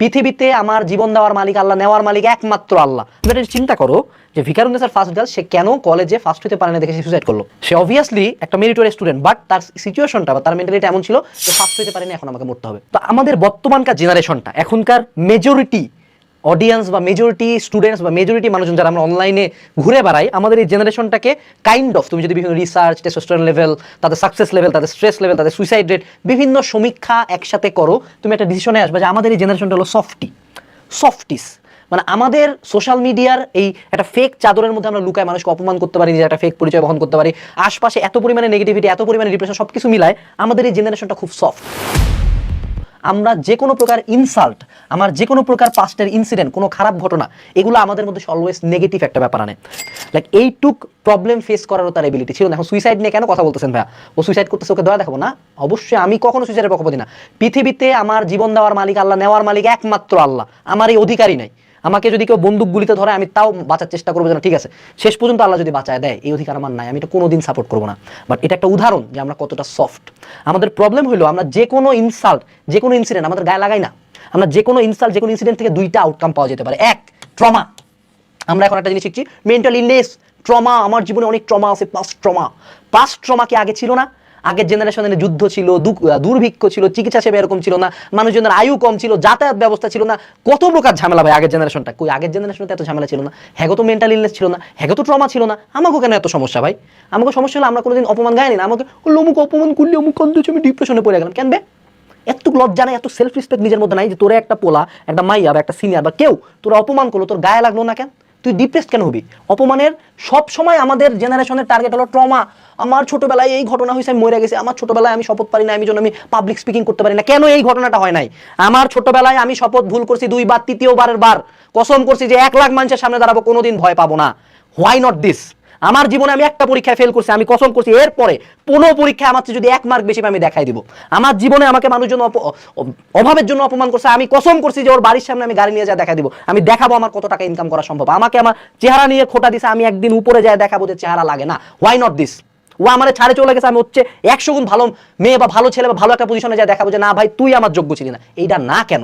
পৃথিবীতে আমার জীবন দেওয়ার মালিক আল্লাহ, নেওয়ার মালিক একমাত্র আল্লাহ। এবার চিন্তা করো যে ভিকারুন্নেসার ফার্স্ট রেজাল্ট সে কেন কলেজে ফার্স্ট হতে পারে না দেখে সে সুসাইড করল? সে অবভিয়াসলি একটা মেরিটোরিয়াস স্টুডেন্ট বাট তার সিচুয়েশনটা বা তার মেন্টালিটি এমন ছিল যে ফার্স্ট হতে পারেনি, এখন আমাকে মরতে হবে। তো আমাদের বর্তমানকার জেনারেশনটা এখনকার মেজরিটি অডিয়েন্স বা মেজরিটি স্টুডেন্টস বা মেজরিটি মানুষজন যারা আমরা অনলাইনে ঘুরে বেড়াই, আমাদের এই জেনারেশনটাকে কাইন্ড অফ তুমি যদি বিভিন্ন রিসার্চ টেস্টোস্টেরন লেভেল তাদের সাকসেস লেভেল তাদের স্ট্রেস লেভেল তাদের সুইসাইড রেট বিভিন্ন সমীক্ষা একসাথে করো, তুমি একটা ডিসিশনে আসবে যে আমাদের এই জেনারেশনটা হলো সফটি সফটিস মানে আমাদের সোশ্যাল মিডিয়ার এই একটা ফেক চাদরের মধ্যে আমরা লুকায় মানুষকে অপমান করতে পারি, নিজের একটা ফেক পরিচয় বহন করতে পারি, আশপাশে এত পরিমাণে নেগেটিভিটি এত পরিমাণে ডিপ্রেশন সব কিছু মিলায় আমাদের এই জেনারেশনটা খুব সফট আমরা যে কোনো প্রকার ইনসাল্ট আমার যে কোনো প্রকার পাস্টের ইনসিডেন্ট কোনো খারাপ ঘটনা, এগুলো আমাদের মধ্যে অলওয়েজ নেগেটিভ একটা ব্যাপার আনে। লাইক এইটুক প্রবলেম ফেস করারও তার এবিলিটি ছিল না। এখন সুইসাইড নিয়ে কেন কথা বলতেছেন ভাইয়া? ও সুইসাইড করতেছে, ওকে দয়া দেখাবো না? অবশ্যই আমি কখনো সুইসাইডের পক্ষপাতি না। পৃথিবীতে আমার জীবন দেওয়ার মালিক আল্লাহ, নেওয়ার মালিক একমাত্র আল্লাহ। আমার এই অধিকারই নাই। আমাকে যদি কেউ বন্দুক গুলিতে ধরে, আমি তাও বাঁচার চেষ্টা করব যে না ঠিক আছে? শেষ পর্যন্ত আল্লাহ যদি বাঁচায় দেয়, এই অধিকার আমার নাই, আমি এটা কোনোদিন সাপোর্ট করব না। বাট এটা একটা উদাহরণ যে আমরা কতটা সফট আমাদের প্রবলেম হলো, আমরা যে কোনো ইনসাল্ট যে কোনো ইনসিডেন্ট আমাদের গায়ে লাগাই না। আমরা যে কোনো ইনসাল্ট যে কোনো ইনসিডেন্ট থেকে দুইটা আউটকাম পাওয়া যেতে পারে। এক ট্রমা আমরা এখন একটা জিনিস শিখছি মেন্টাল ইলনেস ট্রমা আমার জীবনে অনেক ট্রমা আছে পাস্ট ট্রমা পাস্ট ট্রমা কি আগে ছিল না আগের জেনারেশনের যুদ্ধ ছিল দুর্ভিক্ষ ছিল, চিকিৎসা সেবা এরকম ছিল না, মানুষজনের আয়ু কম ছিল, যাতায়াত ব্যবস্থা ছিল না। কত প্রকার ঝামেলা ভাই আগের জেনারেশনটা কই, আগের জেনারেশনে এত ঝামেলা ছিল না। হ্যাগো তো মেন্টাল ইলনেস ছিল না হ্যাগো তো ট্রমা ছিল না। আমাকেও কেন এত সমস্যা ভাই? আমাকে সমস্যা হলো আমরা কোনোদিন অপমান গায়নি না? আমাকে অমুক অপমান করলে অমুক কান্দছে আমি ডিপ্রেশনে পড়ে গেলাম। কেন বে? এত লজ্জা নাই, এত সেলফ রেসপেক্ট নিজের মধ্যে নাই যে তোরা একটা পোলা, একটা মাইয়া বা একটা সিনিয়র বা কেউ তোরা অপমান করল, তোর গায়ে লাগল না কেন? তুই ডিপ্রেসড কেন হবি? অপমানের সব সময় আমাদের জেনারেশনের টার্গেট হলো ট্রমা আমার ছোটবেলায় এই ঘটনা হয়েছে, আমি মরে গেছি। আমার ছোটবেলায় আমি শপথ পারি না আমি জন্য আমি পাবলিক স্পিকিং করতে পারি না। কেন এই ঘটনাটা হয় নাই? আমার ছোটবেলায় আমি শপথ ভুল করছি দুইবার, তৃতীয়বারের বার। কসম করছি যে এক লাখ মানুষের সামনে দাঁড়াবো, কোনোদিন ভয় পাবো না। হোয়াই নট দিস আমার জীবনে আমি একটা পরীক্ষায় ফেল করছি, আমি কসম করছি, এরপরে পনেরো পরীক্ষায় আমার যদি এক মার্ক বেশি আমি দেখাই দিব। আমার জীবনে আমাকে মানুষজন অভাবের জন্য অপমান করছে, আমি কসম করছি যে ওর বাড়ির সামনে আমি গাড়ি নিয়ে যা দেখা দিব। আমি দেখাবো আমার কত টাকা ইনকাম করা সম্ভব। আমাকে আমার চেহারা নিয়ে খোটা দিছে, আমি একদিন উপরে যায় দেখাবো যে চেহারা লাগে না। হোয়াই নট দিস ও আমার ছাড়ে চলে গেছে, আমি হচ্ছে একশো গুণ ভালো মেয়ে বা ভালো ছেলে বা ভালো একটা পজিশনে যায় দেখাবো যে, না ভাই, তুই আমার যোগ্য ছিলি না। এইটা না কেন?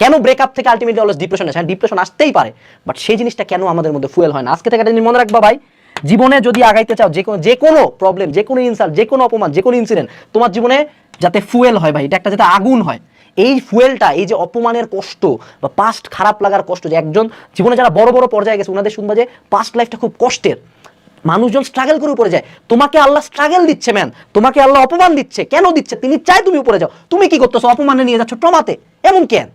কেন ব্রেকআপ থেকে আলটিমেটলি অলওয়েজ ডিপ্রেশন আসে? ডিপ্রেশন আসতেই পারে বাট সেই জিনিসটা কেন আমাদের মধ্যে ফুয়েল হয় না? আজকে থেকে একটা জিনিস মনে রাখবা ভাই, জীবনে যদি আগাইতে চাও, যে কোনো যে কোনো প্রবলেম যে কোনো ইনসাল্ট যে কোনো অপমান, যে কোনো ইনসিডেন্ট তোমার জীবনে যাতে ফুয়েল হয় ভাই, এটা একটা যাতে আগুন হয়। এই ফুয়েলটা এই যে অপমানের কষ্ট বা পাস্ট খারাপ লাগার কষ্ট যে একজন, জীবনে যারা বড় বড় পর্যায়ে গেছে ওনাদের শুনবা যে পাস্ট লাইফটা খুব কষ্টের। মানুষজন স্ট্রাগল করে উপরে যায়। তোমাকে আল্লাহ স্ট্রাগল দিচ্ছে ম্যান তোমাকে আল্লাহ অপমান দিচ্ছে। কেন দিচ্ছে? তিনি চাই তুমি উপরে যাও। তুমি কি করতেছো? অপমানে নিয়ে যাচ্ছ ট্রমাতে। এমন কেন?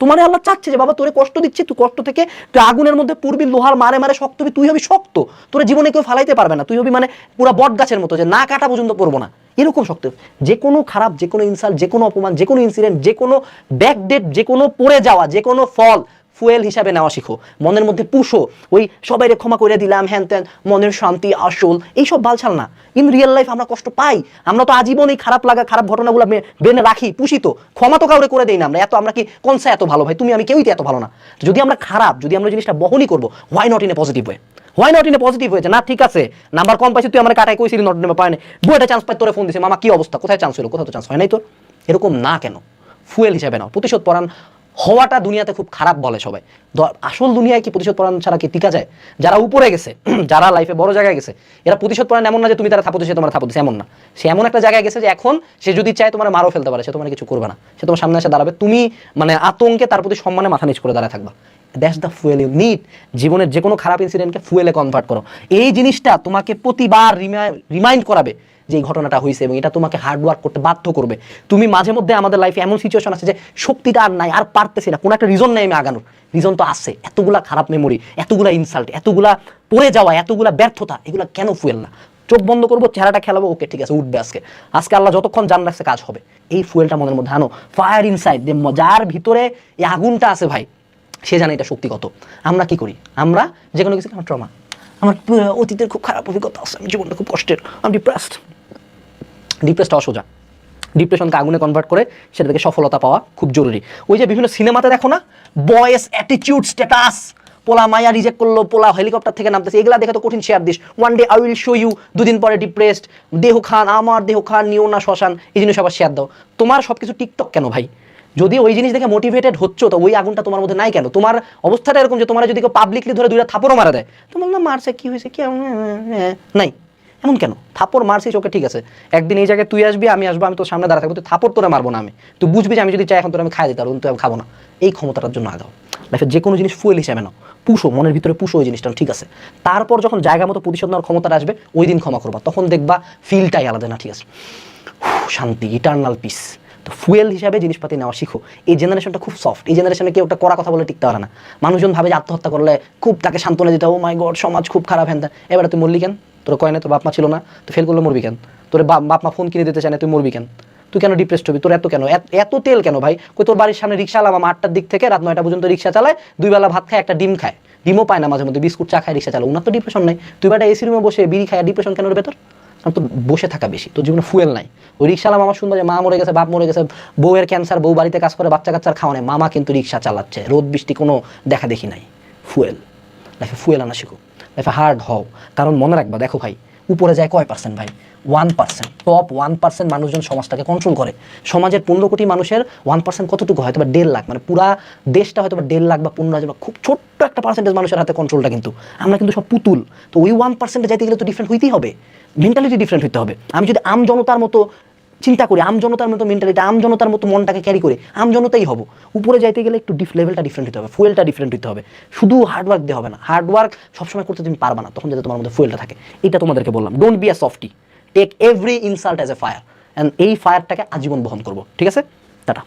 তোমার আল্লাহ চাচ্ছে যে, বাবা, তোরে কষ্ট দিচ্ছে, তুই কষ্ট থেকে তুই আগুনের মধ্যে পূর্বী লোহার মারে মারে শক্ত হবি, তুই হবি শক্ত। তোর জীবনে কেউ ফালাইতে পারবে না। তুই হবি মানে পুরো বট গাছের মতো যে, না কাটা পর্যন্ত পড়ব না। এরকম শক্ত যে কোনো খারাপ, যে কোনো ইনসাল্ট যে কোনো অপমান, যে কোনো ইনসিডেন্ট যে কোনো ব্যাকডেট যে কোনো পড়ে যাওয়া, যে কোনো ফল ফুয়েল হিসাবে নেওয়া শিখো। মনের মধ্যে পুষো। ওই সবাইরে ক্ষমা করে দিলাম, হ্যান ত্যান, মনের শান্তি, আসল, এইসব বালছাল না। ইন রিয়েল লাইফ আমরা কষ্ট পাই। আমরা তো আজীবন এই খারাপ লাগা, খারাপ ঘটনাগুলো বেনে রাখি, পুষি তো। ক্ষমা তো কাউরে করে দেই না আমরা। এত আমরা কি কনসা এত ভালো ভাই? তুমি আমি কেউই তো এত ভালো না। যদি আমরা খারাপ, যদি আমরা জিনিসটা বহনই করব why not in a positive way why not in a positive হয়েছে না, ঠিক আছে নাম্বার কম পাইছি, তুই আমার কাটায় কইছিলি নট নেবে পায় না বইটা চান্স পাই তোরে ফোন দিছে। মামা, কি অবস্থা? কোথায় চান্স হলো কোথাও তো চান্স হয় নাই তোর। এরকম না কেন? ফুয়েল হিসাবে নাও। প্রতিশোধ পরাণ হওয়াটা দুনিয়াতে খুব খারাপ বলে সবাই। আসল দুনিয়ায় কি প্রতিশোধ পরায়ণ ছাড়া কি টিকা যায়? যারা উপরে গেছে, যারা লাইফে বড় জায়গায় গেছে, এরা প্রতিশোধ পরায়ণ এমন না যে তুমি তারা থাপো, সে তোমার থাপো এমন না। সে এমন একটা জায়গায় গেছে যে এখন সে যদি চায় তোমার মারও ফেলতে পারে, সে তোমার কিছু করবে না। সে তোমার সামনে এসে দাঁড়াবে। তুমি মানে আতঙ্কে তার প্রতি সম্মানে মাথা নিচ করে দাঁড়ায় থাকবা। That's the fuel you need জীবনের যে কোনো খারাপ ইনসিডেন্টকে ফুয়েলে কনভার্ট করো। এই জিনিসটা তোমাকে প্রতিবার রিমাইন্ড করাবে যে ঘটনাটা হয়েছে এবং এটা তোমাকে হার্ড ওয়ার্ক করতে বাধ্য করবে। তুমি মাঝে মধ্যে আমাদের লাইফে এমন সিচুয়েশন আছে যে শক্তিটা আর নাই, আর পারতেছি না। কোনো একটা রিজন নেই আমি আগানোর। রিজন তো আছে। এতগুলা খারাপ মেমোরি এতগুলা ইনসাল্ট এতগুলা পড়ে যাওয়া, এতগুলা ব্যর্থতা, এগুলা কেন ফুয়েল না? চোখ বন্ধ করব, চেহারাটা খেলাবো ওকে ঠিক আছে, উঠবে আজকে। আজকে আল্লাহ যতক্ষণ জান রাখছে কাজ হবে। এই ফুয়েলটা মনের মধ্যে আনো। ফায়ার ইনসাইড যে যার ভিতরে এই আগুনটা আছে ভাই, সে জানে এটা শক্তি কত। আমরা কি করি? আমরা যে কোনো কিছু আমার ট্রমা আমার অতীতের খুব খারাপ অভিজ্ঞতা আছে, আমি জীবনটা খুব কষ্টের আমি ডিপ্রেসড ডিপ্রেসটা অসোজা ডিপ্রেশনকে আগুনে কনভার্ট করে সেটা থেকে সফলতা পাওয়া খুব জরুরি। ওই যে বিভিন্ন সিনেমাতে দেখো না বয়েস অ্যাটিটিউড স্ট্যাটাস পোলা মায়া রিজেক্ট করল, পোলা হেলিকপ্টার থেকে নামতেছে, এগুলা দেখে তো কঠিন share this. One day I will show you দুদিন পরে ডিপ্রেসড দেহ খান, আমার দেহ খান, নিও না শ্মশান, এই জিনিস আবার শেয়ার দাও। তোমার সব কিছু টিকটক কেন ভাই? যদি ওই জিনিস দেখে মোটিভেটেড হচ্ছ, তো ওই আগুনটা তোমার মধ্যে নাই কেন? তোমার অবস্থাটা এরকম যে তোমার যদি কেউ পাবলিকলি ধরে দুইটা থাপড়ও মারা দেয় তোমার না মারছে, কি হয়েছে, কি? নাই। এমন কেন? থাপড় মারছিস, ওকে ঠিক আছে। একদিন এই জায়গায় তুই আসবি, আমি আসব, আমি তোর সামনে দাঁড়া থাকব, তুই থাপড় তোরা মারবো না আমি। তুই বুঝবি যে আমি যদি চাই এখন তোর আমি খাই দিতে পারব, কিন্তু আমি খাব না। এই ক্ষমতাটার জন্য আগাও লাইফে যে কোনো জিনিস ফুয়েল হিসাবে নাও। পুষো, মনের ভিতরে পুষো ওই জিনিসটা, ঠিক আছে। তারপর যখন জায়গা মতো প্রতিশোধ নেওয়ার ক্ষমতাটা আসবে, ওই দিন ক্ষমা করবা। তখন দেখবা ফিলটাই আলাদা না, ঠিক আছে। শান্তি ইটার্নাল পিস ফুয়েল হিসাবে জিনিসপাতি নেওয়া শিখো। এই জেনারেশনটা খুব সফট এই জেনারেশনে কেউ একটা করা কথা বলে টিকতে পারে না। মানুষজন ভাবে যে আত্মহত্যা করলে খুব তাকে সান্ত্বনা দিতে হবে মাই গড সমাজ খুব খারাপ, হ্যান ত্যান। এবারে তুই মরলি কেন? তোর কয় না তোর বাপ মা ছিল না? তুই ফেল করলে মরবি কেন? তোর বাপ বাপ মা ফোন কিনে দিতে চায় না, তুই মরবি কেন? তুই কেন ডিপ্রেসড হবি? তোর এত কেন? এত- তেল কেন ভাই? কই তোর বাড়ির সামনে রিক্সা আলাম আটটার দিক থেকে রাত নয়টা পর্যন্ত রিক্সা চালায়, দুই বেলা ভাত খায়, একটা ডিম খায়। ডিমও পায় না মাঝে মধ্যে বিস্কুট চা খায়, রিক্সা চালায়। উনার তো ডিপ্রেশন নাই। তুই বেটা এসি রুমে বসে বিড়ি খায় ডিপ্রেশন কেন ভেতর? কারণ তো বসে থাকা বেশি তো জীবনে ফুয়েল নাই। ওই রিক্সাওয়ালা মামা শুনব যে মা মরে গেছে, বাপ মরে গেছে, বউয়ের ক্যান্সার বউ বাড়িতে কাজ করে, বাচ্চা কাচ্চার খাওয়া নেই। মামা কিন্তু রিক্সা চালাচ্ছে, রোদ বৃষ্টি কোনো দেখা দেখি নাই। ফুয়েল লাইফে ফুয়েল আনা শিখো লাইফে হার্ড হও। কারণ মনে রাখবা, দেখো ভাই উপরে যায় কয় পার্সেন্ট ভাই? One percent top one percent মানুষজন সমাজটাকে কন্ট্রোল করে। সমাজের পনেরো কোটি মানুষের ওয়ান পার্সেন্ট কতটুকু? হয়তো বা দেড় লাখ। মানে পুরা দেশটা হয়তো বা দেড় লাখ বা পনেরো হাজার বা খুব ছোট্ট একটা পার্সেন্টেজ মানুষের হাতে কন্ট্রোলটা কিন্তু। আমরা কিন্তু সব পুতুল। তো ওই ওয়ান পার্সেন্টে যাইতে গেলে তো ডিফারেন্ট হইতেই হবে। মেন্টালিটি ডিফারেন্ট হইতে হবে। আমি যদি আম জনতার মতো চিন্তা করি, আম জনতার মতো মেন্টালিটি আম জনতার মতো মনটাকে ক্যারি করে, আম জনতাই হব। উপরে যাইতে গেলে একটু ডিফ লেভেলটা ডিফারেন্ট হতে হবে ফুয়েলটা ডিফারেন্ট হতে হবে। শুধু হার্ডওয়ার্ক দিয়ে হবে না হার্ডওয়ার্ক সবসময় করতে তুমি পারবা না, তখন যাতে তোমার মধ্যে ফুয়েলটা থাকে। এটা তোমাদেরকে বললাম don't be a softie take every insult as a fire and এই ফায়ারটাকে আজীবন বহন করব, ঠিক আছে? টাটা।